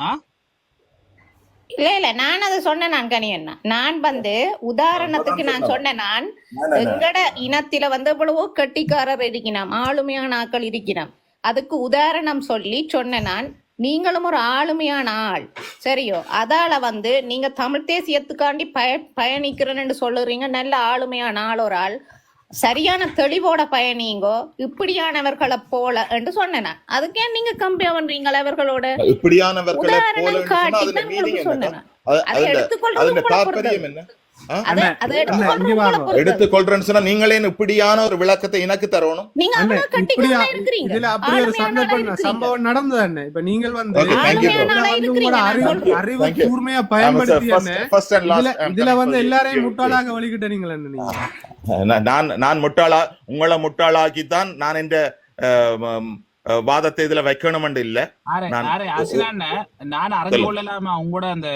ஆ? இல்ல இல்ல நான் அதை சொன்னேன் நான் கனியண்ணா நான் வந்து உதாரணத்துக்கு நான் சொன்னேன் நான் எங்கட இனத்தில வந்து எவ்வளவோ கெட்டிக்காரர் இருக்கிறோம் ஆளுமையான ஆட்கள் இருக்கிறோம். அதுக்கு உதாரணம் சொல்லி சொன்னேன் நான். நீங்களும் ஒரு ஆளுமையான ஆள் சரியோ? அதால வந்து நீங்க தமிழ் தேசியத்துக்காண்டி பய பயணிக்கிறேன்னு சொல்லுறீங்க நல்ல ஆளுமையான ஆள் ஒரு ஆள். சரியான தெளிவோட பயணிங்கோ இப்படியானவர்களை போல என்று சொன்னேன் அதுக்கே நீங்க கம்பேர் பண்றீங்களா அவர்களோட இப்படியானவர்களை போல சொன்னேன் எடுத்துக்கொள்றேன்னு சொன்னா நீங்களே இப்படியான ஒரு விளக்கத்தை எனக்கு தரணும்? இதுல அப்படி ஒரு சந்தர்ப்பம். சம்பவம் நடந்தது அண்ணே. இப்ப நீங்கள் வந்து உங்களோட நான் அறிவு. அறிவு. கூர்மையா பயன்படுத்தி இதுல வந்து. எல்லாரையும் முட்டாளாக வழிகிட்டீங்களே நீங்க. நான் நான் நான் முட்டாளா உங்களை முட்டாளாக்கித்தான் நான் இந்த அஹ், ம், அஹ், வாதத்தை இதுல வைக்கணும் இல்ல. நான்- நான் அறிந்து கொள்ளலாமா? உங்களோட அந்த